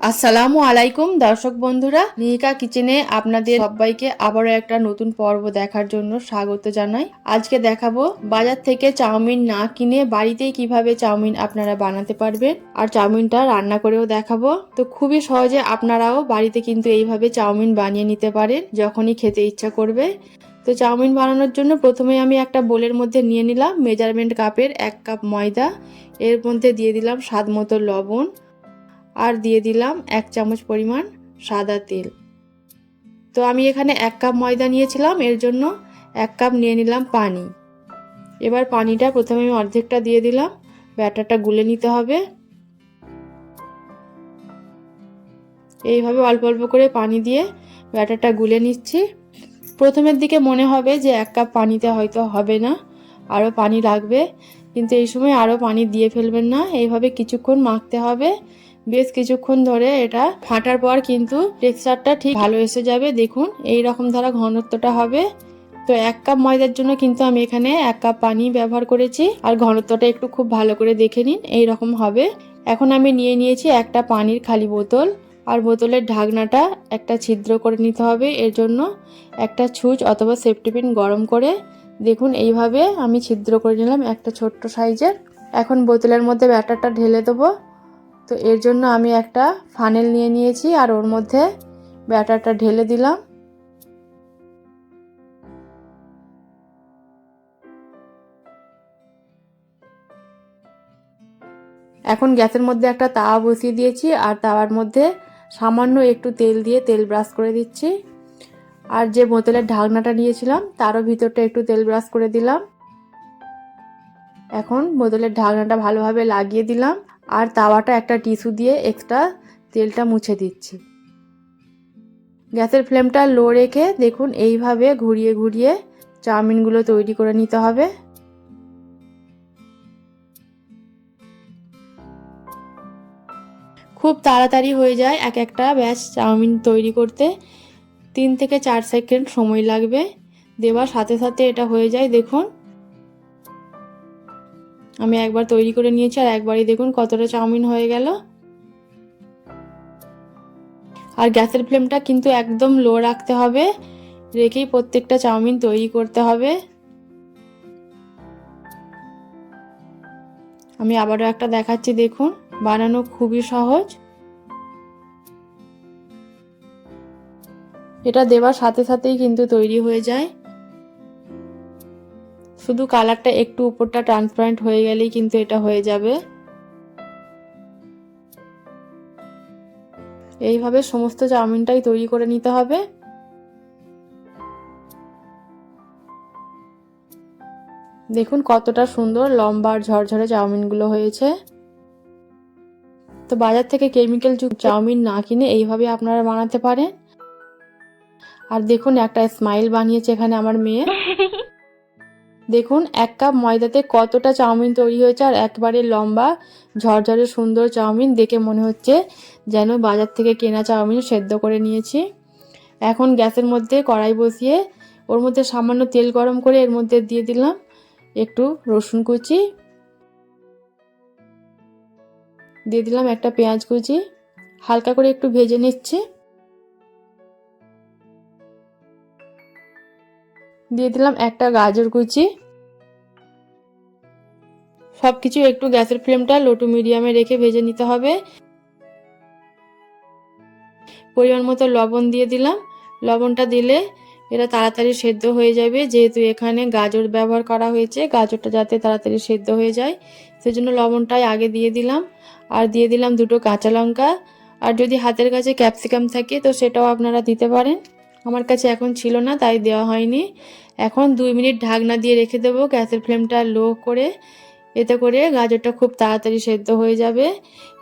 আসসালামু আলাইকুম, দর্শক বন্ধুরা। নিহিকা কিচেনে আপনাদের সবাইকে আবারও একটা নতুন পর্ব দেখার জন্য স্বাগত জানাই। আজকে দেখাবো বাজার থেকে চাউমিন না কিনে বাড়িতেই কীভাবে চাউমিন আপনারা বানাতে পারবেন আর চাউমিনটা রান্না করেও দেখাবো। তো খুবই সহজে আপনারাও বাড়িতে কিন্তু এইভাবে চাউমিন বানিয়ে নিতে পারেন, যখনই খেতে ইচ্ছা করবে। তো চাউমিন বানানোর জন্য প্রথমে আমি একটা বোলের মধ্যে নিয়ে নিলাম, মেজারমেন্ট কাপের এক কাপ ময়দা। এর মধ্যে দিয়ে দিলাম স্বাদ মতো লবণ। আর দিয়ে দিলাম এক চামচ পরিমাণ সাদা তেল। তো আমি এখানে এক কাপ ময়দা নিয়েছিলাম, এর জন্য এক কাপ নিয়ে নিলাম পানি। এবার পানিটা প্রথমে আমি অর্ধেকটা দিয়ে দিলাম, ব্যাটারটা গুলে নিতে হবে। এইভাবে অল্প অল্প করে পানি দিয়ে ব্যাটারটা গুলে নিচ্ছি। প্রথমের দিকে মনে হবে যে এক কাপ পানিতে হয়তো হবে না, আরও পানি লাগবে, কিন্তু এই সময় আরও পানি দিয়ে ফেলবেন না। এইভাবে কিছুক্ষণ মাখতে হবে। বেশ কিছুক্ষণ ধরে এটা ফাটার পর কিন্তু টেক্সচারটা ঠিক ভালো এসে যাবে। দেখুন এই রকম ধরা ঘনত্বটা হবে। তো এক কাপ ময়দার জন্য কিন্তু আমি এখানে এক কাপ পানি ব্যবহার করেছি। আর ঘনত্বটা একটু খুব ভালো করে দেখে নিন এই রকম হবে। এখন আমি নিয়ে নিয়েছি একটা পানির খালি বোতল। আর বোতলের ঢাকনাটা একটা ছিদ্র করে নিতে হবে। এর জন্য একটা ছুঁচ অথবা সেফটি পিন গরম করে। দেখুন, এইভাবে আমি ছিদ্র করে নিলাম একটা ছোট্ট সাইজের। এখন বোতলের মধ্যে ব্যাটারটা ঢেলে দেবো। তো এর জন্য আমি একটা ফানেল নিয়ে নিয়েছি আর ওর মধ্যে ব্যাটারটা ঢেলে দিলাম। এখন গ্যাসের মধ্যে একটা তাওয়া বসিয়ে দিয়েছি আর তাওয়ার মধ্যে সামান্য একটু তেল দিয়ে তেল ব্রাশ করে দিচ্ছি। আর যে বোতলের ঢাকনাটা নিয়েছিলাম, তারও ভিতরটা একটু তেল ব্রাশ করে দিলাম। এখন বোতলের ঢাকনাটা ভালোভাবে লাগিয়ে দিলাম। আর তাওয়াটা একটা টিস্যু দিয়ে এক্সট্রা তেলটা মুছে দিচ্ছি। গ্যাসের ফ্লেমটা লো রেখে দেখুন এইভাবে ঘুরিয়ে ঘুরিয়ে চাউমিনগুলো তৈরি করে নিতে হবে। খুব তাড়াতাড়ি হয়ে যায় এক একটা ব্যাচ চাউমিন তৈরি করতে। তিন থেকে চার সেকেন্ড সময় লাগবে। দেওয়ার সাথে সাথে এটা হয়ে যায় দেখুন। আমি একবার তৈরি করে নিয়েছি আর একবারই দেখুন কতটা চাউমিন হয়ে গেল। আর গ্যাসের ফ্লেমটা কিন্তু একদম লো রাখতে হবে, রেখেই প্রত্যেকটা চাউমিন তৈরি করতে হবে। আমি আবারও একটা দেখাচ্ছি, দেখুন, বানানো খুবই সহজ। এটা দেওয়ার সাথে সাথেই কিন্তু তৈরি হয়ে যায়। শুধু কালারটা একটু উপরটা ট্রান্সপারেন্ট হয়ে গেলেই কিন্তু এটা হয়ে যাবে। এইভাবে সমস্ত চাউমিনটাই তৈরি করে নিতে হবে। দেখুন কতটা সুন্দর লম্বা আর ঝরঝরে চাউমিনগুলো হয়েছে। তো বাজার থেকে কেমিক্যাল যুক্ত চাউমিন না কিনে এইভাবে আপনারা বানাতে পারেন। আর দেখুন একটা স্মাইল বানিয়েছে এখানে আমার মেয়ে। দেখুন, এক কাপ ময়দাতে কতটা চাউমিন তৈরি হয়েছে আর একবারে লম্বা, ঝরঝরে, সুন্দর চাউমিন। দেখে মনে হচ্ছে যেন বাজার থেকে কেনা চাউমিন সেদ্ধ করে নিয়েছি। এখন গ্যাসের মধ্যে কড়াই বসিয়ে, ওর মধ্যে সামান্য তেল গরম করে এর মধ্যে দিয়ে দিলাম একটু রসুন কুচি। দিয়ে দিলাম একটা পেঁয়াজ কুচি। হালকা করে একটু ভেজে নিচ্ছি। দিয়ে দিলাম একটা গাজর কুচি। সব কিছু একটু গ্যাসের ফ্লেমটা লো টু মিডিয়ামে রেখে ভেজে নিতে হবে। পরিমাণ মতো লবণ দিয়ে দিলাম। লবণটা দিলে এটা তাড়াতাড়ি সেদ্ধ হয়ে যাবে, যেহেতু এখানে গাজর ব্যবহার করা হয়েছে, গাজরটা যাতে তাড়াতাড়ি সেদ্ধ হয়ে যায়। সেজন্য লবণটাই আগে দিয়ে দিলাম। আর দিয়ে দিলাম দুটো কাঁচা লঙ্কা। আর যদি হাতের কাছে ক্যাপসিকাম থাকে, তো সেটাও আপনারা দিতে পারেন। আমার কাছে এখন ছিল না, তাই দেওয়া হয়নি। এখন দুই মিনিট ঢাকনা দিয়ে রেখে দেবো, গ্যাসের ফ্লেমটা লো করে। এতে করে গাজরটা খুব তাড়াতাড়ি সেদ্ধ হয়ে যাবে।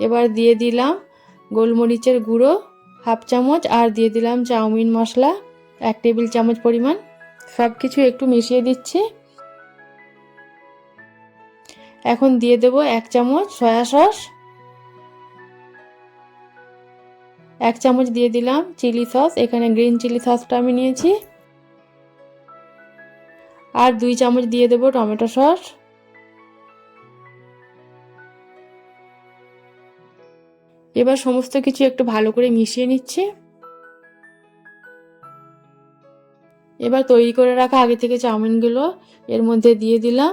এবার দিয়ে দিলাম গোলমরিচের গুঁড়ো, হাফ চামচ, আর দিয়ে দিলাম চাউমিন মশলা, এক টেবিল চামচ পরিমাণ। সব কিছু একটু মিশিয়ে দিচ্ছি। এখন দিয়ে দেবো এক চামচ সয়া সস এক চামচ দিয়ে দিলাম চিলি সস, এখানে গ্রিন চিলি সসটা আমি নিয়েছি। আর দুই চামচ দিয়ে দেবো টমেটো সস। এবার সমস্ত কিছু একটু ভালো করে মিশিয়ে নিচ্ছে। এবার তৈরি করে রাখা আগে থেকে চাউমিনগুলো এর মধ্যে দিয়ে দিলাম।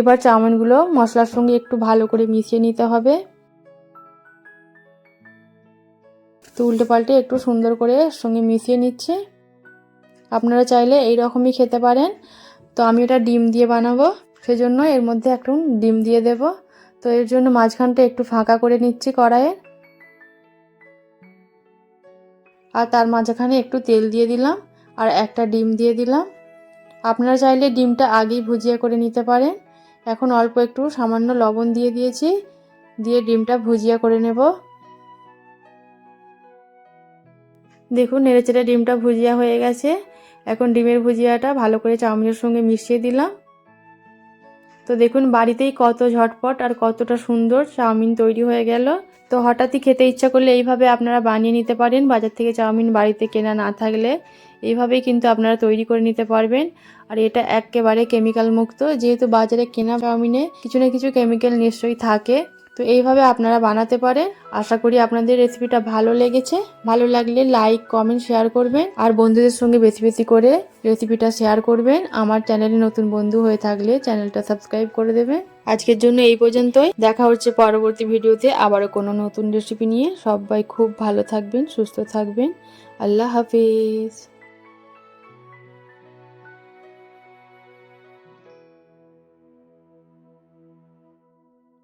এবার চাউমিনগুলো মশলার সঙ্গে একটু ভালো করে মিশিয়ে নিতে হবে। তো উল্টে পাল্টে একটু সুন্দর করে সঙ্গে মিশিয়ে নিচ্ছে। আপনারা চাইলে এই রকমই খেতে পারেন। তো আমি এটা ডিম দিয়ে বানাবো। সেজন্য এর মধ্যে একটু ডিম দিয়ে দেব। তো এর জন্য মাঝখানটা একটু ফাঁকা করে নিচ্ছি কড়াইয়ে। আর তার মাঝখানে একটু তেল দিয়ে দিলাম আর একটা ডিম দিয়ে দিলাম। আপনারা চাইলে ডিমটা আগেই ভুজিয়া করে নিতে পারেন। এখন অল্প একটু সামান্য লবণ দিয়ে দিয়েছি, দিয়ে ডিমটা ভুজিয়া করে নেব। দেখুন, নেড়েচেড়ে ডিমটা ভুজিয়া হয়ে গেছে। এখন ডিমের ভুজিয়াটা ভালো করে চাউমিনের সঙ্গে মিশিয়ে দিলাম। তো দেখুন, বাড়িতেই কত ঝটপট আর কতটা সুন্দর চাউমিন তৈরি হয়ে গেল। তো হঠাৎই খেতে ইচ্ছা করলে এইভাবে আপনারা বানিয়ে নিতে পারেন। বাজার থেকে চাউমিন বাড়িতে কেনা না থাকলে এইভাবেই কিন্তু আপনারা তৈরি করে নিতে পারবেন। আর এটা একেবারে কেমিক্যাল মুক্ত, যেহেতু বাজারে কেনা চাউমিনে কিছু না কিছু কেমিক্যাল নিশ্চয়ই থাকে। তো এইভাবে আপনারা বানাতে পারেন। আশা করি আপনাদের রেসিপিটা ভালো লেগেছে। ভালো লাগলে লাইক কমেন্ট শেয়ার করবেন। আর বন্ধুদের সঙ্গে বেশি বেশি করে রেসিপিটা শেয়ার করবেন। আমার চ্যানেলে নতুন বন্ধু হয়ে থাকলে চ্যানেলটা সাবস্ক্রাইব করে দেবেন। আজকের জন্য এই পর্যন্তই। দেখা হচ্ছে পরবর্তী ভিডিওতে আবারও কোনো নতুন রেসিপি নিয়ে। সবাই খুব ভালো থাকবেন, সুস্থ থাকবেন। আল্লাহ হাফিজ।